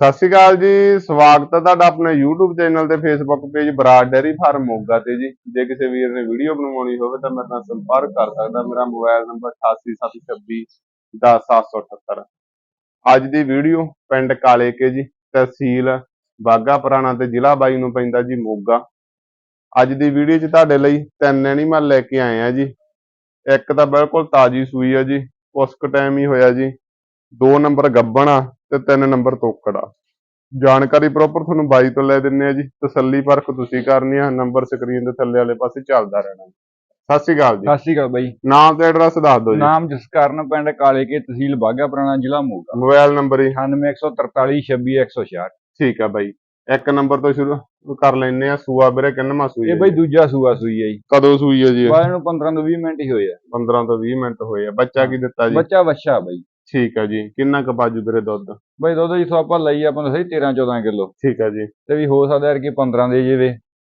ਸਤਿ ਸ਼੍ਰੀ ਅਕਾਲ ਜੀ, ਸਵਾਗਤ ਹੈ ਤੁਹਾਡਾ ਆਪਣੇ YouTube ਚੈਨਲ ਤੇ Facebook page Brar dairy farm Moga ਤੇ ਜੀ। ਜੇ ਕਿਸੇ ਵੀਰ ਨੇ ਵੀਡੀਓ ਬਣਵਾਉਣੀ ਹੋਵੇ ਤਾਂ ਮੇਰੇ ਨਾਲ ਸੰਪਰਕ ਕਰ ਸਕਦਾ। ਮੇਰਾ ਮੋਬਾਈਲ ਨੰਬਰ 8876 10778 ਅੱਜ ਦੀ ਵੀਡੀਓ ਪਿੰਡ ਕਾਲੇ ਕੇ ਜੀ, ਤਹਿਸੀਲ ਬਾਗਾ ਪੁਰਾਣਾ ਤੇ ਜ਼ਿਲ੍ਹਾ ਬਾਈ ਨੂੰ ਪੈਂਦਾ ਜੀ ਮੋਗਾ। ਅੱਜ ਦੀ ਵੀਡੀਓ 'ਚ ਤੁਹਾਡੇ ਲਈ ਤਿੰਨ ਐਨੀਮਲ ਲੈ ਕੇ ਆਏ ਆ ਜੀ। ਇੱਕ ਤਾਂ ਬਿਲਕੁਲ ਤਾਜੀ ਸੂਈ ਆ ਜੀ ਉਸ ਕੁ ਟਾਈਮ ਹੀ ਹੋਇਆ ਜੀ। ਦੋ ਨੰਬਰ ਗੱਬਣ ਆ ਤੇ ਤਿੰਨ ਨੰਬਰ ਤੋਕੜ ਆ। ਜਾਣਕਾਰੀ ਪ੍ਰੋਪਰ ਤੁਹਾਨੂੰ ਬਾਈ ਤੋਂ ਲੈ ਦਿੰਨੇ ਆ ਜੀ। ਤਸੱਲੀ ਪਰਖ ਤੁਸੀਂ ਕਰਨੀ ਆ ਨੰਬਰ ਸਕਰੀਨ ਦੇ ਥੱਲੇ ਵਾਲੇ ਪਾਸੇ ਚੱਲਦਾ ਰਹਿਣਾ। ਸਤਿ ਸ਼੍ਰੀ ਅਕਾਲ ਜੀ। ਸਤਿ ਸ਼੍ਰੀ ਅਕਾਲ ਬਾਈ। ਨਾਮ ਤੇ ਐਡਰੈਸ ਦੱਸ ਦਿਓ ਜੀ। ਨਾਮ ਜਸਕਰਨ ਪਿੰਡ ਕਾਲੇ ਕੇ ਤਹਿਸੀਲ ਬਾਗਾ ਪੁਰਾਣਾ ਜ਼ਿਲ੍ਹਾ ਮੋਗਾ। ਮੋਬਾਈਲ ਨੰਬਰ ਹੀ 9143 ਠੀਕ ਆ ਬਾਈ। ਇੱਕ ਨੰਬਰ ਤੋਂ ਸ਼ੁਰੂ ਕਰ ਲੈਨੇ ਆ ਸੂਆ ਵੀਰੇ ਕਿੰਨਵਾਂ ਸੂਈ ਇਹ ਬਾਈ? ਦੂਜਾ ਸੂਆ ਸੂਈ ਹੈ ਜੀ। ਕਦੋਂ ਸੂਈ ਹੈ ਜੀ? ਬਾਈ ਨੂੰ 15 ਤੋਂ 20 ਮਿੰਟ ਹੀ ਹੋਏ ਆ। 15 ਤੋਂ 20 ਮਿੰਟ ਹੋਏ ਆ। ਬੱਚਾ ਕੀ ਦਿੱਤਾ ਜੀ? ਬੱਚਾ ਵੱਛਾ ਬਾਈ। ਠੀਕ ਆ ਜੀ। ਕਿੰਨਾ ਕੁ ਬਾਜੂ ਵੀਰੇ ਦੁੱਧ? ਬਾਈ ਦੁੱਧ ਜੀ ਆਪਾਂ ਲਈ ਆਪਾਂ ਨੂੰ ਸਹੀ 13 14 ਕਿਲੋ। ਠੀਕ ਆ ਜੀ। ਤੇ ਵੀ ਹੋ ਸਕਦਾ ਯਾਰ ਕਿ 15 ਦੇ ਜਾਵੇ।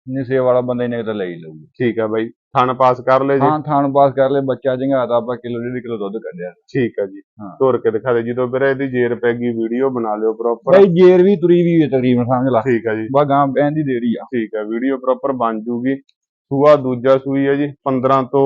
ਨਹੀਂ ਸੇਵਾ ਵਾਲਾ ਬੰਦਾ ਇਹਨੇ ਤਾਂ ਲਈ ਲਊਗਾ। ਠੀਕ ਆ ਬਾਈ। ਥਣ ਪਾਸ ਕਰ ਲੈ ਜੀ। ਹਾਂ ਥਾਣ ਪਾਸ ਕਰ ਲੈ ਬੱਚਾ ਜੰਗਾਤਾ ਆਪਾਂ ਕਿਲੋ ਡੇਢ ਕਿਲੋ ਦੁੱਧ ਕੱਢਿਆ। ਠੀਕ ਆ ਜੀ। ਤੋਰ ਕੇ ਦਿਖਾ ਦੇ ਜਦੋਂ ਵੀਰੇ ਇਹਦੀ ਜੇਰ ਪੈ ਗਈ ਵੀਡੀਓ ਬਣਾ ਲਿਓ ਪ੍ਰੋਪਰ ਬਾਈ ਜੇਰ ਵੀ ਤੁਰੀ ਵੀ ਹੈ ਤਕਰੀਬਨ ਸਮਝ ਲਾ। ਠੀਕ ਆ ਜੀ। ਬਾ ਗਾਂ ਦੀ ਦੇਰੀ ਆ। ਠੀਕ ਹੈ ਵੀਡੀਓ ਪ੍ਰੋਪਰ ਬਣ ਜੂਗੀ। ਸੂਆ ਦੂਜਾ ਸੂਈ ਹੈ ਜੀ 15 ਤੋਂ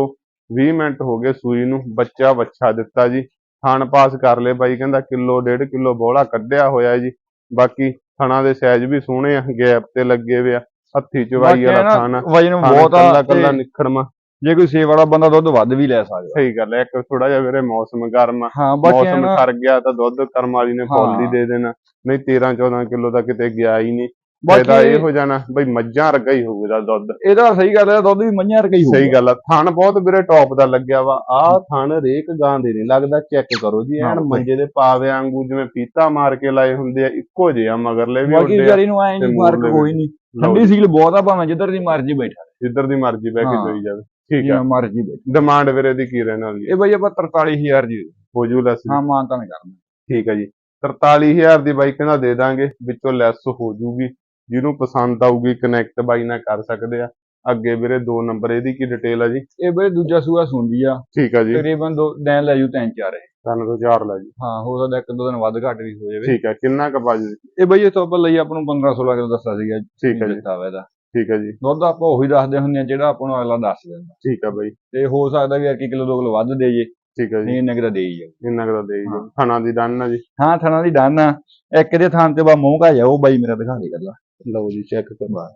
20 ਮਿੰਟ ਹੋ ਗਏ ਸੂਈ ਨੂੰ ਬੱਚਾ ਵੱਛਾ ਦਿੱਤਾ ਜੀ। ਥਣ ਪਾਸ ਕਰ ਲਏ ਬਾਈ ਕਹਿੰਦਾ ਕਿਲੋ ਡੇਢ ਕਿਲੋ ਬੋਲਾ ਕੱਢਿਆ ਹੋਇਆ ਜੀ। ਬਾਕੀ ਥਣਾ ਦੇ ਸਾਈਜ਼ ਵੀ ਸੋਹਣੇ ਆ ਗੈਪ ਤੇ ਲੱਗੇ ਹੋਏ ਆ ਹੱਥੀ ਚਵਾਈ ਵਾਲਾ ਥਣ ਵਜਨ ਬਹੁਤ ਆ ਕੱਲਾ ਨਿਖੜਮਾ ਜੇ ਕੋਈ ਸੇਵਾ ਵਾਲਾ ਬੰਦਾ ਦੁੱਧ ਵੱਧ ਵੀ ਲੈ ਸਕਦਾ। ਸਹੀ ਗੱਲ ਹੈ ਇੱਕ ਥੋੜਾ ਜਿਹਾ ਵੀਰੇ ਮੌਸਮ ਗਰਮ ਆ। ਮੌਸਮ ਖਰ ਗਿਆ ਤਾਂ ਦੁੱਧ ਕਰਮ ਵਾਲੀ ਨੇ ਹਾਂ। ਦੇ ਦੇਣਾ। ਨਹੀਂ 13 14 ਕਿਲੋ ਤਾਂ ਕਿਤੇ ਗਿਆ ਹੀ ਨਹੀਂ। ਫਾਇਦਾ ਇਹ ਹੋ ਜਾਣਾ ਬਈ ਮੱਝਾਂ ਵਰਗਾ ਹੀ ਹੋਊਗਾ ਦੁੱਧ। ਇਹਦਾ ਸਹੀ ਗੱਲ ਹੈ ਦੁੱਧ ਵੀ ਮਈਆਂ ਵਰਗਾ ਹੀ ਹੋਊਗਾ। ਸਹੀ ਗੱਲ ਆ ਥਣ ਬਹੁਤ ਵੀਰੇ ਟੌਪ ਦਾ ਲੱਗਿਆ ਵਾ ਆਹ ਥਣ ਰੇਕ ਗਾਂ ਦੇ ਨਹੀਂ ਲੱਗਦਾ ਚੈੱਕ ਕਰੋ ਜੀ ਐਨ। ਮੰਜੇ ਦੇ ਪਾਵੇ ਵਾਂਗੂ ਜਿਵੇਂ ਫੀਤਾ ਮਾਰ ਕੇ ਲਾਏ ਹੁੰਦੇ ਆ ਇੱਕੋ ਜਿਹੇ ਆ ਮਗਰਲੇ ਵੀ ਬਾਕੀ ਹੁੰਦੇ ਆ ਵਿਚਾਰੀ ਨੂੰ ਐ ਨਹੀਂ ਫ਼ਰਕ ਕੋਈ ਨਹੀਂ। ਠੰਡੀ ਸੀਲ ਬਹੁਤ ਆ ਭਾਵੇਂ ਜਿੱਧਰ ਦੀ ਮਰਜ਼ੀ ਬੈਠਾ ਜਿੱਧਰ ਦੀ ਮਰਜ਼ੀ ਬਹਿ ਕੇ। જોਈ ਜਾਵੇ ਠੀਕ ਆ। ਮਰਜ਼ੀ ਬੈਠਾ। ਡਿਮਾਂਡ ਵੀਰੇ ਦੀ ਕੀ ਰਹਿਣ ਵਾਲੀ ਇਹ ਬਈ ਆਪਾਂ 43000 ਦੀ ਹੋ ਜੂ ਲੈਸ ਹਾਂ ਮਾਨ ਤਾਂ ਨਹੀਂ ਕਰਨਾ। ਠੀਕ ਹੈ ਜੀ। 43000 ਦੀ ਬਾਈਕ ਨਾਲ ਦੇ ਦਾਂਗੇ ਵਿੱਚੋਂ ਲੈਸ ਹੋ ਜੂਗੀ। ਜਿਹਨੂੰ ਪਸੰਦ ਆਊਗੀ ਕਨੈਕਟ ਬਾਈ ਨਾਲ ਕਰ ਸਕਦੇ ਆ। ਅੱਗੇ ਵੀਰੇ ਦੋ ਨੰਬਰ ਇਹਦੀ ਕੀ ਡਿਟੇਲ ਆ ਜੀ? ਇਹ ਬਈ ਦੂਜਾ ਸੂਆ ਸੁੰਦੀ ਆ। ਠੀਕ ਆ ਜੀ। ਤਕਰੀਬਨ ਦੋ ਦਿਨ ਲੈ ਜੂ ਤਿੰਨ ਚਾਰ ਇਹ। ਤਿੰਨ ਤੋਂ ਚਾਰ ਲੈ ਜੀ। ਹਾਂ ਹੋ ਸਕਦਾ ਇੱਕ ਦੋ ਦਿਨ ਵੱਧ ਘੱਟ ਵੀ ਹੋ ਜਾਵੇ। ਠੀਕ ਹੈ ਕਿੰਨਾ ਕੁ ਬਾਜੂ ਇਹ ਬਈ ਇਹ ਤੋਂ ਆਪਾਂ ਲਈ ਆਪਾਂ ਨੂੰ 15 16 ਕਿਲੋ ਦੱਸਿਆ ਸੀਗਾ ਠੀਕ ਹੈ ਜੀ। ਦਿੱਤਾ ਵਾ ਇਹਦਾ। ਠੀਕ ਹੈ ਜੀ। ਦੁੱਧ ਆਪਾਂ ਉਹੀ ਦੱਸਦੇ ਹੁੰਦੇ ਆ ਜਿਹੜਾ ਆਪਾਂ ਨੂੰ ਅਗਲਾ ਦੱਸ ਦਿੰਦਾ। ਠੀਕ ਹੈ ਬਾਈ। ਤੇ ਹੋ ਸਕਦਾ ਵੀ ਯਾਰ ਕਿ ਕਿਲੋ ਦੋ ਕਿਲੋ ਵੱਧ ਦੇ ਜੇ ਠੀਕ ਹੈ ਜੀ। ਇੰਨੇ ਕੁ ਤਾਂ ਦੇ ਜਾਊ ਇੰਨਾ ਕੁ ਤਾਂ ਦੇ। ਜਾਓ। ਥਣਾ ਦੀ ਡਨ ਆ ਜੀ। ਹਾਂ ਥਣਾ ਦੀ ਡਨ ਆ। ਇੱਕ ਦੇ ਥਾਂ ਤੇ ਬਾ ਮੂੰਹ ਕਾ ਜਾ ਉਹ ਬਾਈ ਮੇਰਾ ਦਿਖਾ ਦੇ ਗੱਲਾਂ ਲਓ ਜੀ ਚੈੱਕ ਕਰਵਾ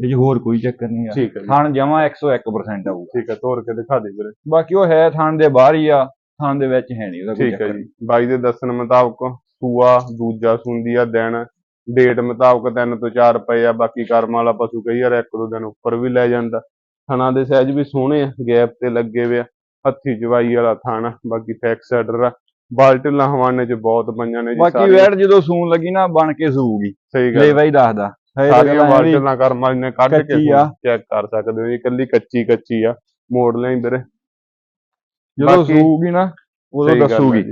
ਇਹ 'ਚ ਹੋਰ ਕੋਈ ਚੱਕਰ ਨਹੀਂ ਆ। ਠੀਕ ਹੈ ਜੀ। ਥਣ ਜਮਾ 101% ਆਊਗਾ। ਠੀਕ ਹੈ ਤੋੜ ਕੇ ਦਿਖਾ ਦੇ ਵੀਰੇ। ਬਾਕੀ ਉਹ ਹੈ ਥਣ ਦੇ ਬਾਹਰ ਹੀ ਆ ਥਣ ਦੇ ਵਿੱਚ ਹੈ ਨਹੀਂ ਉਹਦਾ ਕੋਈ ਠੀਕ ਹੈ ਚੱਕਰ ਜੀ। ਬਾਈ ਦੇ ਦੱਸਣ ਮੁਤਾਬਕ ਸੂਆ ਦੂਜਾ ਸੁੰਦੀ ਆ ਦਿਨ ਡੇਟ ਮੁਤਾਬਕ ਤਿੰਨ ਤੋਂ ਚਾਰ ਪਏ ਆ ਬਾਕੀ ਕਰਮ ਵਾਲਾ ਪਸ਼ੂ ਕਈ ਵਾਰ ਇੱਕ ਦੋ ਦਿਨ ਉੱਪਰ ਵੀ ਲੈ ਜਾਂਦਾ। ਥਣਾ ਦੇ ਸਾਈਜ਼ ਵੀ ਸੋਹਣੇ ਆ ਗੈਪ ਤੇ ਲੱਗੇ ਹੋਏ ਆ। ਹੱਥੀ ਜਵਾਈ ਵਾਲਾ ਥਣ ਬਾਕੀ ਫੈਕਸ ਐਡਰ ਆ। ਬਾਲਟਿਲਾਂ ਹਵਾਨੇ ਚ ਬਹੁਤ ਪਈਆਂ ਨੇ ਜੀ ਬਾਕੀ। ਵੈੜ ਜਦੋਂ ਸੂਣ ਲੱਗੀ ਨਾ ਬਣ ਕੇ ਸੂਗੀ ਸਹੀ ਗੱਲ ਲੇਵਾ ਹੀ। ਦੱਸਦਾ। ਸਾਰੀਆਂ ਬਾਲਟਿਲਾਂ ਕਰਮ ਵਾਲੀ ਨੇ ਕੱਢ ਕੇ। ਚੈੱਕ ਕਰ ਸਕਦੇ ਹੋ ਜੀ ਇਕੱਲੀ ਕੱਚੀ ਕੱਚੀ ਆ। ਮੋੜ ਲਈ ਵੀਰੇ ਜਦੋਂ ਸੂਗੀ ਨਾ ਉਦੋਂ ਦੱਸੂਗੀ।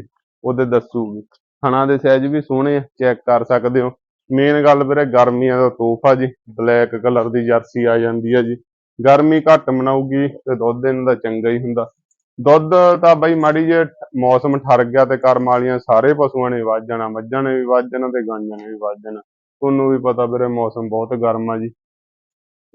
ਉਹਦੇ ਦੱਸੂਗੀ। ਥਣਾ ਦੇ ਸਾਈਜ਼ ਵੀ ਸੋਹਣੇ ਆ ਚੈੱਕ ਕਰ ਸਕਦੇ ਹੋ। ਮੇਨ ਗੱਲ ਵੀਰੇ ਗਰਮੀਆਂ ਦਾ ਤੋਹਫਾ ਜੀ ਬਲੈਕ ਕਲਰ ਦੀ ਜਰਸੀ ਆ ਜਾਂਦੀ ਆ ਜੀ। ਗਰਮੀ ਘੱਟ ਮਨਾਊਗੀ ਤੇ ਦੁੱਧ ਇਹਨਾਂ ਦਾ ਚੰਗਾ ਹੀ ਹੁੰਦਾ। ਦੁੱਧ ਤਾਂ ਬਈ ਮਾੜੀ ਜੇ ਮੌਸਮ ਠਰ ਗਿਆ ਤੇ ਕਰਮ ਵਾਲੀਆਂ ਸਾਰੇ ਪਸ਼ੂਆਂ ਨੇ ਵੱਧ ਜਾਣਾ ਮੱਝਾਂ ਨੇ ਵੀ ਵੱਧ ਜਾਣਾ ਤੇ ਗਾਂਆਂ ਨੇ ਵੀ ਵੱਧ ਜਾਣਾ। ਤੁਹਾਨੂੰ ਵੀ ਪਤਾ ਵੀਰੇ ਮੌਸਮ ਬਹੁਤ ਗਰਮ ਆ ਜੀ।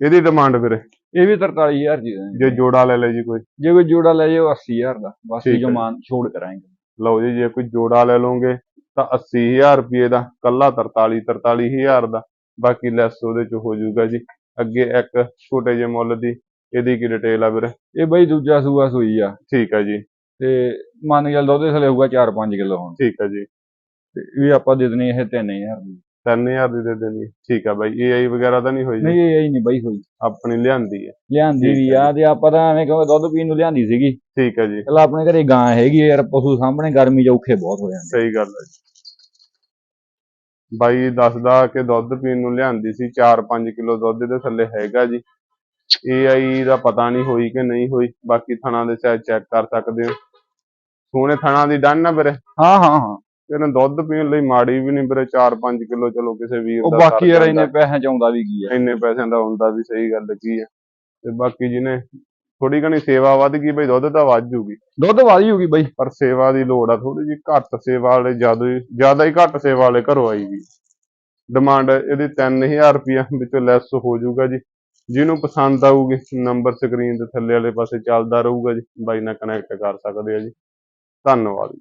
ਇਹਦੀ ਡਿਮਾਂਡ ਵੀਰੇ? ਇਹ ਵੀ 43000 ਦੀ ਦੇਣੀ। ਜੇ ਜੋੜਾ ਲੈ ਲੈ ਜੀ ਕੋਈ। ਜੇ ਕੋਈ ਜੋੜਾ ਲੈ ਉਹ 80000 ਦਾ। ਠੀਕ ਇਹ ਜੋ ਹੈ। ਮਾਨ ਛੋੜ ਕਰਾਂਗੇ। ਲਓ ਜੀ ਜੇ ਕੋਈ ਜੋੜਾ ਲੈ ਲਓਗੇ ਤਾਂ 80000 ਰੁਪਏ ਦਾ ਕੱਲਾ 43 43000 ਦਾ। ਬਾਕੀ ਲੈਸ ਉਹਦੇ ਚ ਹੋ ਜਾਊਗਾ ਜੀ। ਅੱਗੇ ਇੱਕ ਛੋਟੇ ਜਿਹੇ ਮੁੱਲ ਦੀ ਇਹਦੀ ਕੀ ਡਿਟੇਲ ਆ ਵੀਰੇ? ਇਹ ਬਈ ਦੂਜਾ ਸੂਆ ਸੂਈ ਆ। ਠੀਕ ਹੈ ਜੀ। ਤੇ ਮੰਨ ਚੱਲ ਦੁੱਧ ਥਲੇ ਹੋਊਗਾ 4-5 ਕਿਲੋ ਹੁਣ। ਠੀਕ ਹੈ ਜੀ। ਤੇ ਵੀ ਆਪਾਂ ਦੇ ਦੇਣੀ ਇਹ 3000 ਦੀ। 3000 ਦੀ ਦੇ ਦੇਣੀ। ਠੀਕ ਹੈ ਬਾਈ। ਏਆਈ ਵਗੈਰਾ ਤਾਂ ਨਹੀਂ ਹੋਈ ਨਹੀਂ ਹੀ ਨਹੀਂ ਬਈ ਹੋਈ। ਆਪਣੀ ਲਿਆਂਦੀ ਹੈ ਲਿਆਂਦੀ ਵੀ ਆ ਤੇ ਆਪਾਂ ਤਾਂ ਐਵੇਂ ਕਹੋ ਦੁੱਧ ਪੀਣ ਨੂੰ ਲਿਆਂਦੀ ਸੀਗੀ। ਠੀਕ ਹੈ ਜੀ। ਚਲ ਆਪਣੇ ਘਰੇ ਗਾਂ ਹੈਗੀ ਆ ਯਾਰ ਪਸ਼ੂ ਸਾਹਮਣੇ ਗਰਮੀ ਚ ਔਖੇ ਬਹੁਤ ਹੋ ਜਾਂਦੇ। ਸਹੀ ਗੱਲ ਹੈ ਜੀ। ਬਾਈ ਦੱਸਦਾ ਕਿ ਦੁੱਧ ਪੀਣ ਨੂੰ ਲਿਆਂਦੀ ਸੀ 4-5 ਕਿਲੋ ਦੁੱਧ ਦੇ ਥੱਲੇ ਹੈਗਾ ਜੀ। ਏਆਈ ਦਾ ਪਤਾ ਨਹੀਂ ਹੋਈ ਕਿ ਨਹੀਂ ਹੋਈ ਬਾਕੀ ਥਣਾ ਦੇ ਸਾਈਡ ਚੈੱਕ ਕਰ ਸਕਦੇ ਹੋ। ਸੋਹਣੇ ਥਣਾ ਦੀ ਡਨ ਨਾ ਵੀਰੇ। ਹਾਂ ਹਾਂ ਹਾਂ। ਇਹਨਾਂ ਦੁੱਧ ਪੀਣ ਲਈ ਮਾੜੀ ਵੀ ਨਹੀਂ ਵੀਰੇ 4-5 ਕਿਲੋ ਚਲੋ ਕਿਸੇ ਵੀਰ ਦਾ ਉਹ ਬਾਕੀ ਯਾਰ ਇੰਨੇ ਪੈਸਿਆਂ ਚ ਆਉਂਦਾ ਵੀ ਕੀ ਆ। ਇੰਨੇ ਪੈਸਿਆਂ ਦਾ ਹੁੰਦਾ ਵੀ ਸਹੀ ਗੱਲ ਕੀ ਆ। ਤੇ ਬਾਕੀ ਜਿਹਨੇ ਥੋੜੀ ਘਣੀ ਸੇਵਾ ਵੱਧ ਗਈ ਬਈ ਦੁੱਧ ਤਾਂ ਵੱਧ ਜੂਗੀ। ਦੁੱਧ ਵੱਧ ਜੂਗੀ ਬਈ। ਪਰ ਸੇਵਾ ਦੀ ਲੋੜ ਆ ਥੋੜੀ ਜੀ ਘੱਟ ਸੇਵਾ ਵਾਲੇ ਜ਼ਿਆਦਾ ਜ਼ਿਆਦਾ ਹੀ ਘੱਟ ਸੇਵਾ ਵਾਲੇ ਘਰੋਂ ਆਈ ਆਈਗੀ ਡਿਮਾਂਡ ਇਹਦੀ 3000 ਰੁਪਿਆ ਵਿੱਚ ਲੈਸ ਹੋ ਜਾਊਗਾ ਜੀ। ਜਿਹਨੂੰ ਪਸੰਦ ਆਊਗੀ ਨੰਬਰ ਸਕਰੀਨ ਦੇ ਥੱਲੇ ਵਾਲੇ ਪਾਸੇ ਚੱਲਦਾ ਰਹੂਗਾ ਜੀ। ਬਾਈ ਨਾਲ ਕਨੈਕਟ ਕਰ ਸਕਦੇ ਆ ਜੀ। ਧੰਨਵਾਦ